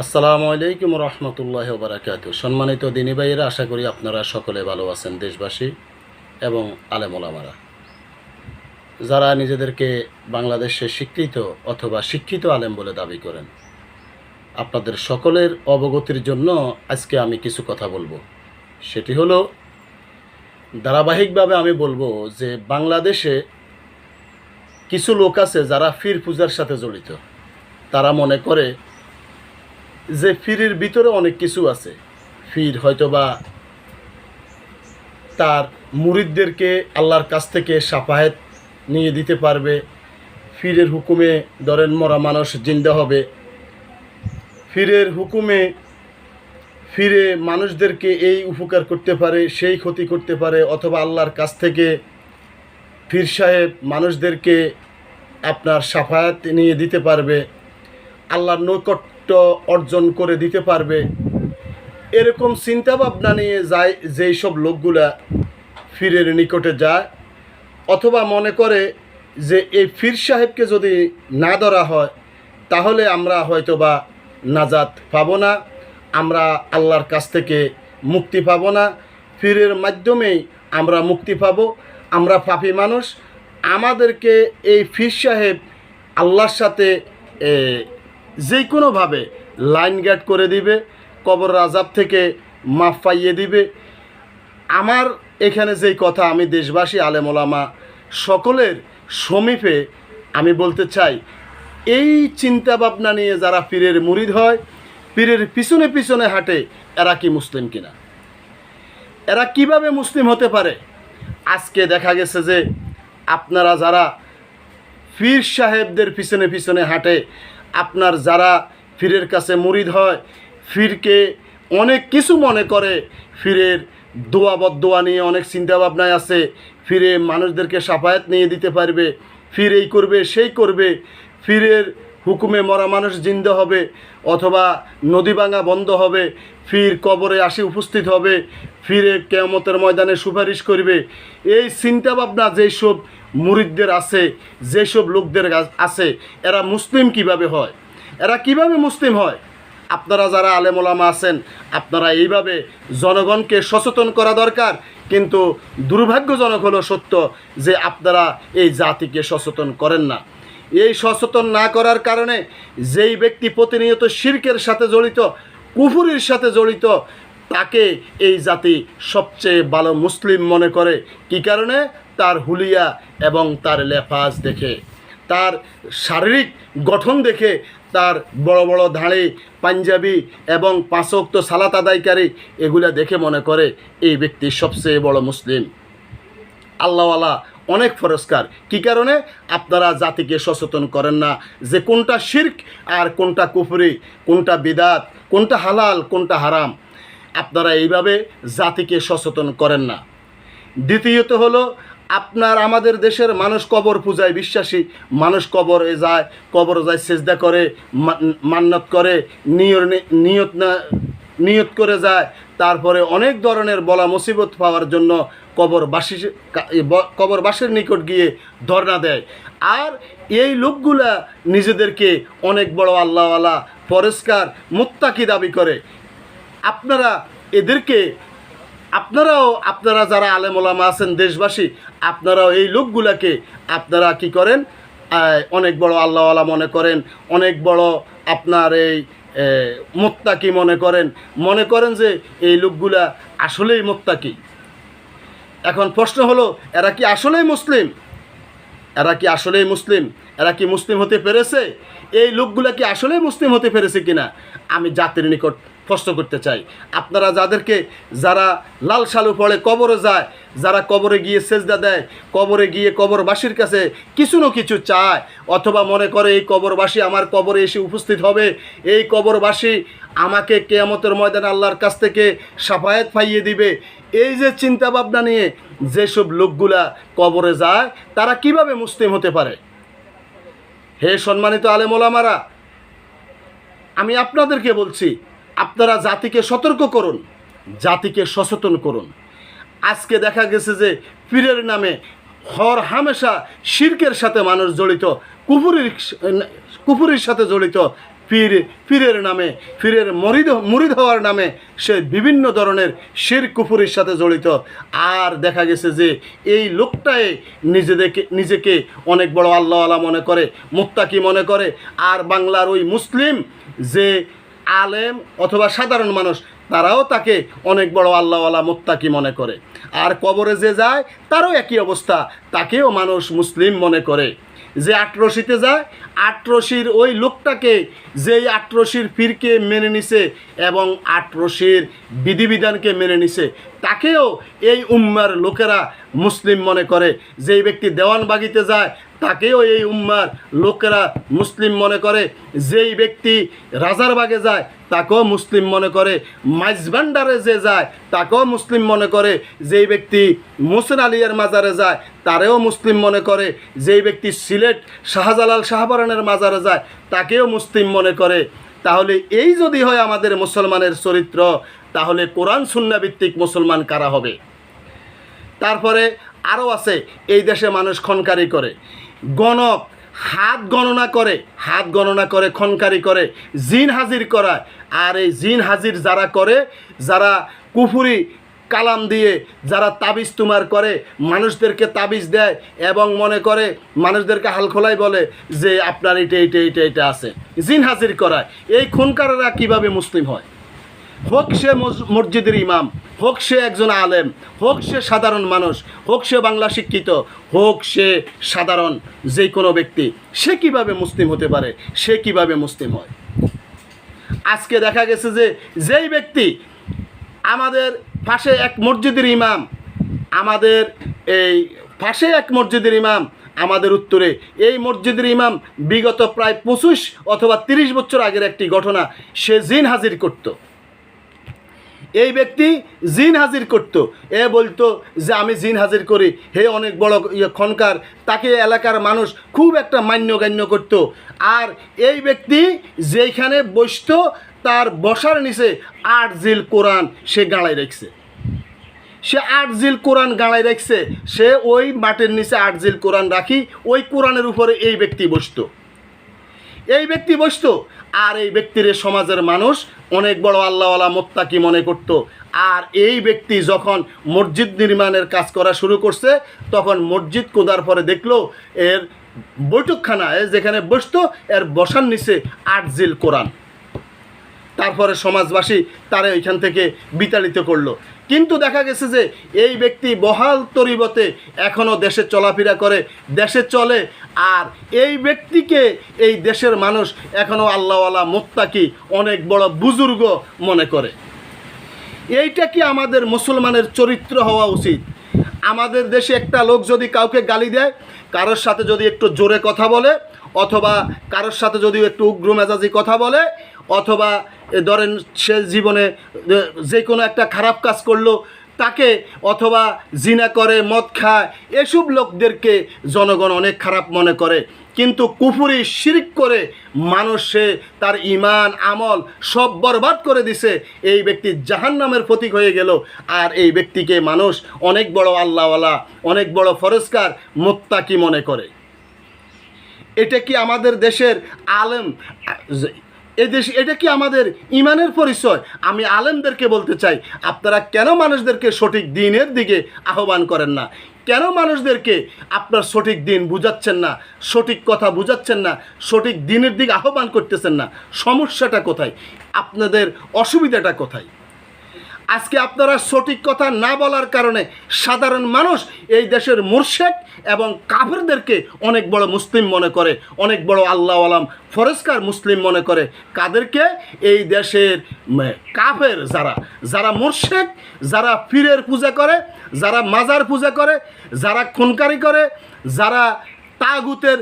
আসসালামু আলাইকুম রহমতুল্লাহ বারাকাতু। সম্মানিত দিনী ভাইয়েরা, আশা করি আপনারা সকলে ভালো আছেন, দেশবাসী এবং আলেমোলামারা যারা নিজেদেরকে বাংলাদেশে স্বীকৃত অথবা শিক্ষিত আলেম বলে দাবি করেন, আপনাদের সকলের অবগতির জন্য আজকে আমি কিছু কথা বলব। সেটি হলো, ধারাবাহিকভাবে আমি বলব যে বাংলাদেশে কিছু লোক আছে যারা ফির পূজার সাথে জড়িত। তারা মনে করে যে ফিরের ভিতরে অনেক কিছু আছে। ফির হয়তোবা তার মুরিদদেরকে আল্লাহর কাছ থেকে সাফায়েত নিয়ে দিতে পারবে। ফিরের হুকুমে ধরেন মরা মানুষ জিন্দা হবে। ফিরের হুকুমে ফিরে মানুষদেরকে এই উপকার করতে পারে, সেই ক্ষতি করতে পারে, অথবা আল্লাহর কাছ থেকে ফির সাহেব মানুষদেরকে আপনার সাফায়াত নিয়ে দিতে পারবে। আল্লাহর নৈকট্য অর্জন করে দিতে পারবে। এরকম চিন্তা ভাবনা নিয়ে যায় যেই সব লোকগুলা ফিরের নিকটে যায়, অথবা মনে করে যে এই ফির সাহেবকে যদি না ধরা হয়, তাহলে আমরা হয়তো বা নাজাত পাবো না, আমরা আল্লাহর কাছ থেকে মুক্তি পাবো না, ফিরের মাধ্যমেই আমরা মুক্তি পাবো, আমরা পাপি মানুষ। আমাদেরকে এই ফির সাহেব আল্লাহর সাথে যে কোনোভাবে লাইন গার্ড করে দিবে, কবর রাজাব থেকে মাফ পাইয়ে দিবে। আমার এখানে যেই কথা আমি দেশবাসী আলেমোলামা সকলের সমীপে আমি বলতে চাই, এই চিন্তা ভাবনা নিয়ে যারা পীরের মুরিদ হয়, পীরের পিছনে পিছনে হাঁটে, এরা কি মুসলিম কিনা? এরা কীভাবে মুসলিম হতে পারে? আজকে দেখা গেছে যে আপনারা যারা পীর সাহেবদের পিছনে পিছনে হাঁটে আপনার যারা ফিরের কাছে মুরিদ হয়, ফিরকে অনেক কিছু মনে করে। ফিরের দোয়া বদোয়া নিয়ে অনেক চিন্তাভাবনায় আছে। ফিরে মানুষদেরকে সাফায়াত নিয়ে দিতে পারবে। ফির এই করবে, সেই করবে। ফিরের হুকুমে মরা মানুষ জিন্দ হবে অথবা নদী ভাঙা বন্ধ হবে। ফির কবরে আসি উপস্থিত হবে। ফিরে কেয়ামতের ময়দানে সুপারিশ করবে। এই চিন্তাভাবনা যেসব মুরিদদের আছে, যেসব লোকদের আছে, এরা মুসলিম কীভাবে হয়? এরা কীভাবে মুসলিম হয়? আপনারা যারা আলেমোলামা আছেন, আপনারা এইভাবে জনগণকে সচেতন করা দরকার। কিন্তু দুর্ভাগ্যজনক হলো সত্য যে আপনারা এই জাতিকে সচেতন করেন না। এই সচেতন না করার কারণে যেই ব্যক্তি প্রতিনিয়ত শির্কের সাথে জড়িত, কুফুরির সাথে জড়িত, তাকে এই জাতি সবচেয়ে ভালো মুসলিম মনে করে। কি কারণে? তার হুলিয়া এবং তার লেফাজ দেখে, তার শারীরিক গঠন দেখে, তার বড় বড় ধাড়ি, পাঞ্জাবি এবং পাঁচক্ত সালাত আদায়কারী এগুলা দেখে মনে করে এই ব্যক্তি সবচেয়ে বড় মুসলিম। আল্লাহওয়ালা অনেক ফরস্কার। কি কারণে? আপনারা জাতিকে সচেতন করেন না যে কোনটা শির্ক আর কোনটা কুফরি, কোনটা বিদাত, কোনটা হালাল, কোনটা হারাম। আপনারা এইভাবে জাতিকে সচেতন করেন না। দ্বিতীয়ত হলো আপনার আমাদের দেশের মানুষ কবর পূজায় বিশ্বাসী। মানুষ কবরে যায়, কবর যায়, সেজদা করে মান্নত করে, নিয়র নিয়ত না, নিয়ত করে যায়। তারপরে অনেক ধরনের বলা মুসিবত পাওয়ার জন্য কবরবাসী কবরবাসীর নিকট গিয়ে ধর্ণা দেয়। আর এই লোকগুলা নিজেদেরকে অনেক বড় আল্লাহওয়ালা, পরিষ্কার, মুত্তাকি দাবি করে। আপনারা এদেরকে আপনারাও, আপনারা যারা আলেমোলামা আছেন দেশবাসী, আপনারাও এই লোকগুলাকে আপনারা কি করেন? অনেক বড় আল্লাহওয়ালা মনে করেন, অনেক বড় আপনার এই মোত্তাকি মনে করেন। মনে করেন যে এই লোকগুলা আসলেই মোত্তাকি। এখন প্রশ্ন হলো, এরা কি আসলেই মুসলিম? এরা কি আসলেই মুসলিম? এরা কি মুসলিম হতে পেরেছে? এই লোকগুলা কি আসলেই মুসলিম হতে পেরেছে কিনা? আমি জাতির নিকট প্রশ্ন করতে চাই। আপনারা যাদেরকে, যারা লাল সালু পড়ে কবরে যায়, যারা কবরে গিয়ে সেজদা দেয়, কবরে গিয়ে কবরবাসীর কাছে কিছু না কিছু চায়, অথবা মনে করে এই কবরবাসী আমার কবরে এসে উপস্থিত হবে, এই কবরবাসী আমাকে কেয়ামতের ময়দানে আল্লাহর কাছ থেকে সাফায়াত পাইয়ে দিবে। এই যে চিন্তা ভাবনা নিয়ে যেসব লোকগুলা কবরে যায়, তারা কীভাবে মুসলিম হতে পারে? হে সম্মানিত আলেমোলামারা, আমি আপনাদেরকে বলছি আপনারা জাতিকে সতর্ক করুন, জাতিকে সচেতন করুন। আজকে দেখা গেছে যে পীরের নামে হর হামেশা শির্কের সাথে মানুষ জড়িত কুপুরির কুপুরির সাথে জড়িত পীর, পীরের নামে, পীরের মরিদ, মুরিদ হওয়ার নামে সে বিভিন্ন ধরনের শির কুফুরির সাথে জড়িত। আর দেখা গেছে যে এই লোকটাই নিজেদেরকে, নিজেকে অনেক বড় আল্লাহ আল্লাহ মনে করে মুক্তাকি মনে করে। আর বাংলার ওই মুসলিম যে আলেম অথবা সাধারণ মানুষ, তারাও তাকে অনেক বড় আল্লাহওয়ালা মোত্তাকি মনে করে। আর কবরে যে যায়, তারও একই অবস্থা, তাকেও মানুষ মুসলিম মনে করে। যে আটরশিতে যায় আটরশির ওই লোকটাকে যেই আটরশির পীরকে মেনে নিছে এবং আটরশির বিধিবিধানকে মেনে নিছে। তাকেও এই উম্মার লোকেরা মুসলিম মনে করে। যেই ব্যক্তি দেওয়ানবাগিতে যায়, তাকেও এই উম্মার লোকেরা মুসলিম মনে করে। যেই ব্যক্তি রাজারবাগে যায় তাকেও মুসলিম মনে করে। মাইজভান্ডারে যে যায়, তাকেও মুসলিম মনে করে। যেই ব্যক্তি মোসেন আলিয়ার মাজারে যায়, তারেও মুসলিম মনে করে। যেই ব্যক্তি সিলেট শাহজালাল শাহবারানের মাজারে যায়, তাকেও মুসলিম মনে করে। তাহলে এই যদি হয় আমাদের মুসলমানের চরিত্র, তাহলে কোরআন সুন্না ভিত্তিক মুসলমান কারা হবে? তারপরে আরও আছে, এই দেশে মানুষ খনকারি করে। গণক হাত গণনা করে, হাত গণনা করে, খনকারি করে, জিন হাজির করায়। আর এই জিন হাজির যারা করে, যারা কুফুরি কালাম দিয়ে, যারা তাবিজ তুমার করে, মানুষদেরকে তাবিজ দেয় এবং মনে করে, মানুষদেরকে হালখোলাই বলে যে আপনার এটা এটা এটা এটা আছে। জিন হাজির করায়। এই খুনকারেরা কীভাবে মুসলিম হয়? হোক সে মস- মসজিদের ইমাম, হোক সে একজন আলেম, হোক সে সাধারণ মানুষ, হোক সে বাংলা শিক্ষিত, হোক সে সাধারণ যে কোনো ব্যক্তি, সে কীভাবে মুসলিম হতে পারে, সে কীভাবে মুসলিম হয়? আজকে দেখা গেছে যে যেই ব্যক্তি আমাদের পাশে এক মসজিদের ইমাম, আমাদের এই পাশে এক মসজিদের ইমাম, আমাদের উত্তরে এই মসজিদের ইমাম বিগত প্রায় পঁচিশ অথবা তিরিশ বছর আগের একটি ঘটনা, সে জিন হাজির করতো। এই ব্যক্তি জিন হাজির করত। এ বলতো যে, আমি জিন হাজির করি। হে অনেক বড় ইয়ে খনকার তাকে এলাকার মানুষ খুব একটা মান্যগান্য করত। আর এই ব্যক্তি যেইখানে বসত, তার বসার নিচে আট জিল কোরআন সে গাঁড়ায় রেখছে। সে আট জিল কোরআন গাঁড়ায় রাখছে। সে ওই মাটির নিচে আট জিল কোরআন রাখি, ওই কোরআনের উপরে এই ব্যক্তি বসতো। এই ব্যক্তি বসতো। আর এই ব্যক্তির সমাজের মানুষ অনেক বড় আল্লাহওয়ালা মোত্তাকি মনে করত। আর এই ব্যক্তি যখন মসজিদ নির্মাণের কাজ করা শুরু করছে, তখন মসজিদ কোদার পরে দেখল, এর বৈঠকখানায় যেখানে বসতো, এর বসার নিচে আটজিল কোরআন। তারপরে সমাজবাসী তারা ওইখান থেকে বিতাড়িত করল। কিন্তু দেখা গেছে যে এই ব্যক্তি বহাল তরিবতে এখনও দেশে চলাফেরা করে, দেশে চলে, আর এই ব্যক্তিকে এই দেশের মানুষ এখনও আল্লাহওয়ালা মোত্তাকি অনেক বড় বুজুর্গ মনে করে। এইটা কি আমাদের মুসলমানের চরিত্র হওয়া উচিত? আমাদের দেশে একটা লোক যদি কাউকে গালি দেয়, কারোর সাথে যদি একটু জোরে কথা বলে, অথবা কারোর সাথে যদি একটু উগ্র মেজাজি কথা বলে অথবা ধরেন সে জীবনে যে কোনো একটা খারাপ কাজ করল, তাকে অথবা জিনা করে, মদ খায়, এসব লোকদেরকে জনগণ অনেক খারাপ মনে করে। কিন্তু কুফুরি, শিরিক করে মানুষে তার ইমান আমল সব বরবাদ করে দিছে। এই ব্যক্তি জাহান নামের প্রতীক হয়ে গেল। আর এই ব্যক্তিকে মানুষ অনেক বড় আল্লাহওয়ালা, অনেক বড় ফরস্কার, মোত্তাকি মনে করে। এটা কি আমাদের দেশের আলেম এ দেশ, এটা কি আমাদের ইমানের পরিচয়? আমি আলেমদেরকে বলতে চাই, আপনারা কেন মানুষদেরকে সঠিক দিনের দিকে আহ্বান করেন না? কেন মানুষদেরকে আপনার সঠিক দিন বুঝাচ্ছেন না? সঠিক কথা বুঝাচ্ছেন না? সঠিক দিনের দিকে আহ্বান করতেছেন না? সমস্যাটা কোথায়? আপনাদের অসুবিধাটা কোথায়? আজকে আপনারা সঠিক কথা না বলার কারণে সাধারণ মানুষ এই দেশের মুর্শেদ এবং কাফেরদেরকে অনেক বড় মুসলিম মনে করে, অনেক বড় আল্লাহ আলাম, ফরেস্কার মুসলিম মনে করে। কাদেরকে? এই দেশের কাফের যারা যারা মুর্শেদ, যারা পীরের পূজা করে, যারা মাজার পূজা করে, যারা খুনকারি করে, যারা তাগুতের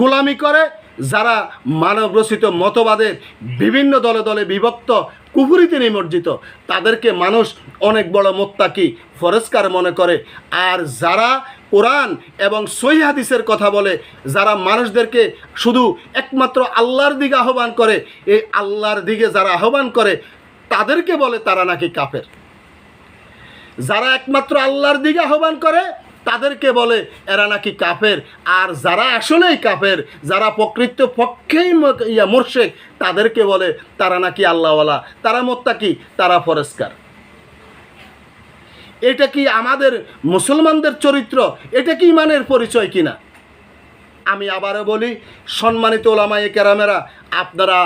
গোলামি করে যারা মানব রচিত মতবাদের বিভিন্ন দলে দলে বিভক্ত কুহুরিতে নিমজ্জিত, তাদেরকে মানুষ অনেক বড় মোত্তাকি ফরেস্কার মনে করে। আর যারা কোরআন এবং সহি হাদিসের কথা বলে, যারা মানুষদেরকে শুধু একমাত্র আল্লাহর দিকে আহ্বান করে, এই আল্লাহর দিকে যারা আহ্বান করে, তাদেরকে বলে তারা নাকি কাফের। যারা একমাত্র আল্লাহর দিকে আহ্বান করে তাদেরকে বলে, এরা নাকি কাফের? আর যারা আসলেই কাফের, যারা প্রকৃত পক্ষেই ইয়া মোর্শেক তাদেরকে বলে, তারা নাকি আল্লাহওয়ালা, তারা মোত্তাকি, তারা ফরেস্কার। এটা কি আমাদের মুসলমানদের চরিত্র? এটা কি ইমানের পরিচয় কিনা? আমি আবারও বলি, সম্মানিত ওলামায়ে কেরামেরা, আপনারা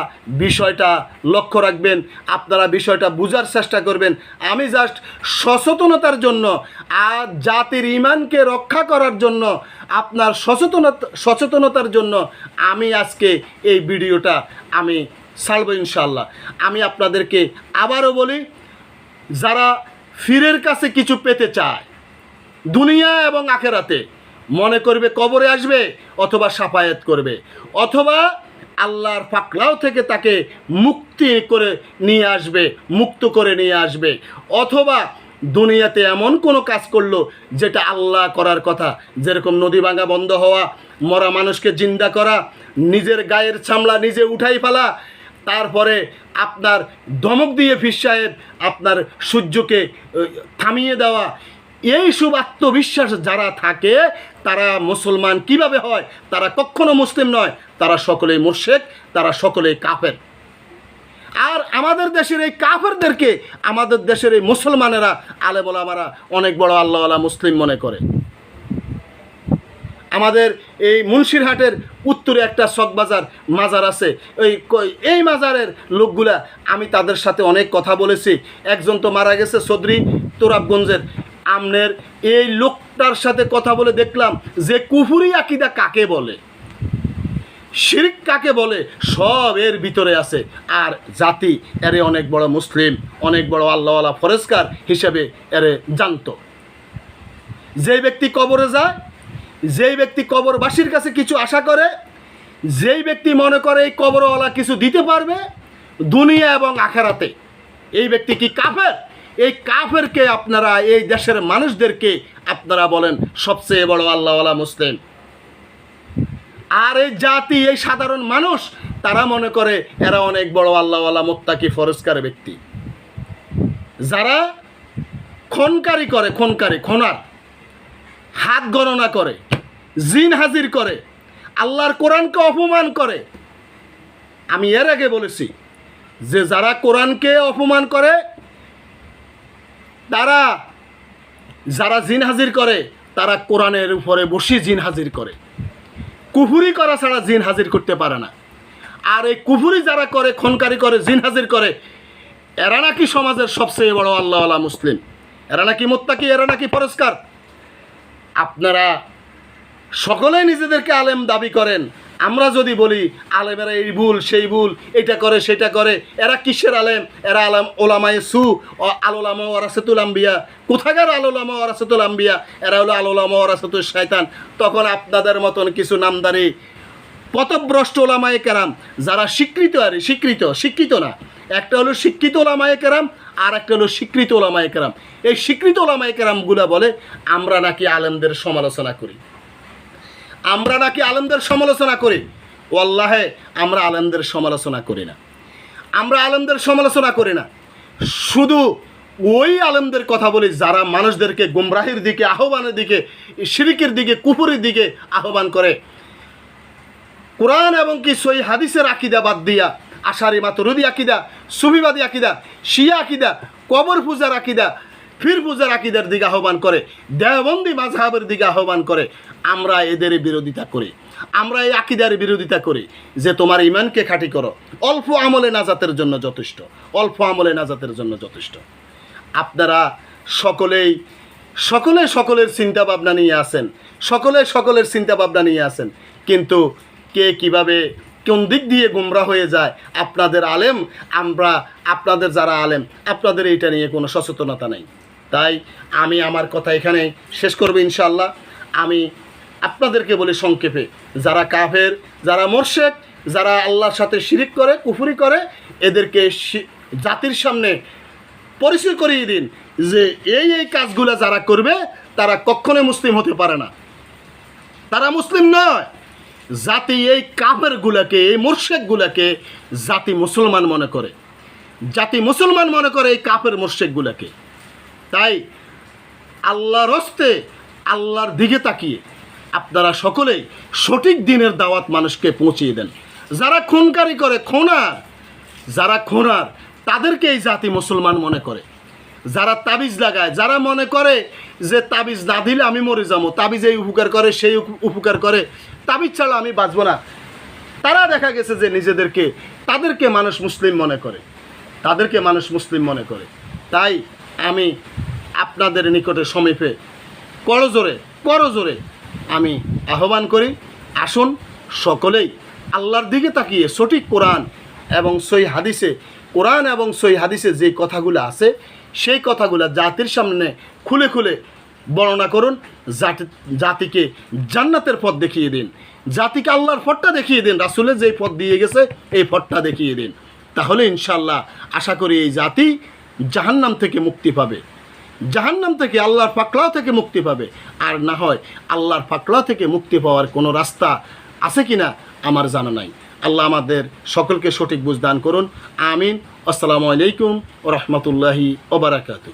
বিষয়টা লক্ষ্য রাখবেন, আপনারা বিষয়টা বোঝার চেষ্টা করবেন। আমি জাস্ট সচেতনতার জন্য আর জাতির ইমানকে রক্ষা করার জন্য আপনার সচেতনতা, সচেতনতার জন্য আমি আজকে এই ভিডিওটা আমি ছাড়ব ইনশাল্লাহ আমি আপনাদেরকে আবারও বলি, যারা ফিরের কাছে কিছু পেতে চায়, দুনিয়া এবং আখেরাতে মনে করবে কবরে আসবে অথবা সাফায়াত করবে। অথবা আল্লাহর ফাকলাও থেকে তাকে মুক্তি করে নিয়ে আসবে, মুক্ত করে নিয়ে আসবে। অথবা দুনিয়াতে এমন কোনো কাজ করল যেটা আল্লাহ করার কথা, যেরকম নদী ভাঙা বন্ধ হওয়া, মরা মানুষকে জিন্দা করা, নিজের গায়ের চামড়া নিজে উঠাই ফেলা, তারপরে আপনার ধমক দিয়ে ফির সাহেব আপনার সূর্যকে থামিয়ে দেওয়া এই সব আত্মবিশ্বাস যারা থাকে, তারা মুসলমান কীভাবে হয়? তারা কখনো মুসলিম নয়, তারা সকলেই মুর্শেক তারা সকলেই কাফের। আর আমাদের দেশের এই কাফেরদেরকে, আমাদের দেশের এই মুসলমানেরা আলে বলামারা অনেক বড় আল্লাহওয়ালা মুসলিম মনে করে। আমাদের এই মুন্সিরহাটের উত্তরে একটা চকবাজার মাজার আছে। ওই এই মাজারের লোকগুলা, আমি তাদের সাথে অনেক কথা বলেছি। একজন তো মারা গেছে চৌধুরী তোরাবগঞ্জের। আমনের এই লোকটার সাথে কথা বলে দেখলাম যে কুফুরি আকিদা কাকে বলে? শিরিক কাকে বলে? সব এর ভিতরে আছে। আর জাতি এরে অনেক বড় মুসলিম, অনেক বড় আল্লাহওয়ালা ফরেস্কার হিসেবে এরে জানতো। যেই ব্যক্তি কবরে যায়, যেই ব্যক্তি কবরবাসীর কাছে কিছু আশা করে, যেই ব্যক্তি মনে করে এই কবরওয়ালা কিছু দিতে পারবে দুনিয়া এবং আখেরাতে, এই ব্যক্তি কি কাফের? এই কাফেরকে আপনারা, এই দেশের মানুষদেরকে আপনারা বলেন সবচেয়ে বড় আল্লাহওয়ালা মুসলিম। আর এই জাতি, এই সাধারণ মানুষ, তারা মনে করে এরা অনেক বড় আল্লাহওয়ালা মোত্তাকি ফরস্কার ব্যক্তি। যারা খনকারি করে, খনকারি, খনার, হাত গণনা করে, জিন হাজির করে, আল্লাহর কোরআনকে অপমান করে। আমি এর আগে বলেছি যে যারা কোরআনকে অপমান করে তারা যারা জিন হাজির করে, তারা কোরআনের উপরে বসে জিন হাজির করে। কুফুরি করা ছাড়া জিন হাজির করতে পারে না। আর এই কুফুরি যারা করে, খনকারি করে, জিন হাজির করে, এরা নাকি সমাজের সবচেয়ে বড় আল্লাহওয়ালা মুসলিম। এরা নাকি মোত্তাকি, এরা নাকি পরস্কার। আপনারা সকলেই নিজেদেরকে আলেম দাবি করেন আমরা যদি বলি, আলেমেরা এই ভুল, সেই ভুল, এটা করে, সেটা করে, এরা কিসের আলেম? এরা আলাম ওলামায়ে সু আলোলামা ওরাসেতুল আম্বিয়া। কোথাকার আলোলামা ওরাসেতুল আম্বিয়া? এরা হলো আলোলামা ওরাসেতুল শয়তান। তখন আপনাদের মতন কিছু নামদারি পথভ্রষ্ট ওলামায় কেরাম, যারা স্বীকৃত, আর স্বীকৃত শিক্ষিত না। একটা হলো শিক্ষিত ওলামায় কেরাম, আর একটা হলো স্বীকৃত ওলামায় কেরাম। এই স্বীকৃত ওলামায় কেরামগুলা বলে, আমরা নাকি আলেমদের সমালোচনা করি। আমরা নাকি আলেমদের সমালোচনা করি? ওয়াল্লাহে, আমরা আলেমদের সমালোচনা করি না। আমরা আলেমদের সমালোচনা করি না। শুধু ওই আলেমদের কথা বলি যারা মানুষদেরকে গুমরাহির দিকে, আহ্বানের দিকে, শিরিকের দিকে কুপুরের দিকে আহ্বান করে। কোরআন এবং কি সই হাদিসের আকিদা বাদ দিয়া, আশারি মাতরুদি আকিদা সুফিবাদী আকিদা, শিয়া আকিদা, কবর পূজার আকিদা ফির পূজার আকিদার দিকে আহ্বান করে, দেওবন্দি মাঝহাবের দিকে আহ্বান করে, আমরা এদের বিরোধিতা করি। আমরা এই আকিদার বিরোধিতা করি যে তোমার ইমানকে খাঁটি করো। অল্প আমলে নাজাতের জন্য যথেষ্ট। অল্প আমলে নাজাতের জন্য যথেষ্ট। আপনারা সকলেই, সকলে সকলের চিন্তা ভাবনা নিয়ে আসেন। সকলে সকলের চিন্তা ভাবনা নিয়ে আসেন। কিন্তু কে কীভাবে, কোন দিক দিয়ে গুমরা হয়ে যায়, আপনাদের আলেম, আমরা, আপনাদের যারা আলেম, আপনাদের এইটা নিয়ে কোনো সচেতনতা নেই। তাই আমি আমার কথা এখানে শেষ করব ইনশাল্লাহ আমি আপনাদেরকে বলি সংক্ষেপে, যারা কাফের, যারা মোর্শেক, যারা আল্লাহর সাথে শিরিক করে, কুফুরি করে, এদেরকে জাতির সামনে পরিচয় করিয়ে দিন যে এই এই কাজগুলো যারা করবে, তারা কখনোই মুসলিম হতে পারে না। তারা মুসলিম নয়। জাতি এই কাফেরগুলাকে, এই মোর্শেকগুলাকে জাতি মুসলমান মনে করে। জাতি মুসলমান মনে করে এই কাফের মোর্শেকগুলাকে। তাই আল্লাহর হস্তে, আল্লাহর দিকে তাকিয়ে আপনারা সকলেই সঠিক দিনের দাওয়াত মানুষকে পৌঁছিয়ে দেন। যারা খুনকারি করে, খোনার, যারা খোনার, তাদেরকে এই জাতি মুসলমান মনে করে। যারা তাবিজ লাগায়, যারা মনে করে যে তাবিজ না দিলে আমি মরে যাব, তাবিজ এই উপকার করে, সেই উপকার করে, তাবিজ ছাড়া আমি বাঁচবো না। তারা দেখা গেছে যে নিজেদেরকে, তাদেরকে মানুষ মুসলিম মনে করে। তাদেরকে মানুষ মুসলিম মনে করে। তাই আমি আপনাদের নিকটে সমীপে করজোরে করজোরে আমি আহ্বান করি, আসুন সকলেই আল্লাহর দিকে তাকিয়ে সঠিক কোরআন এবং সই হাদিসে, কোরআন এবং সই হাদিসে যে কথাগুলো আছে, সেই কথাগুলো জাতির সামনে খুলে খুলে বর্ণনা করুন, জাতি, জাতিকে জান্নাতের পথ দেখিয়ে দিন, জাতিকে আল্লাহর পথটা দেখিয়ে দিন, রাসুলের যেই পথ দিয়ে গেছে, এই পথটা দেখিয়ে দিন। তাহলে ইনশাল্লাহ আশা করি এই জাতি জাহান্নাম থেকে মুক্তি পাবে। জাহান্নাম থেকে আল্লাহর পাকড়াও থেকে মুক্তি পাবে। আর না হয় আল্লাহর পাকড়া থেকে মুক্তি পাওয়ার কোনো রাস্তা আছে কি না আমার জানা নাই। আল্লাহ আমাদের সকলকে সঠিক বুঝদান করুন। আমিন। আসসালামু আলাইকুম রহমতুল্লাহি ওবরাকাতু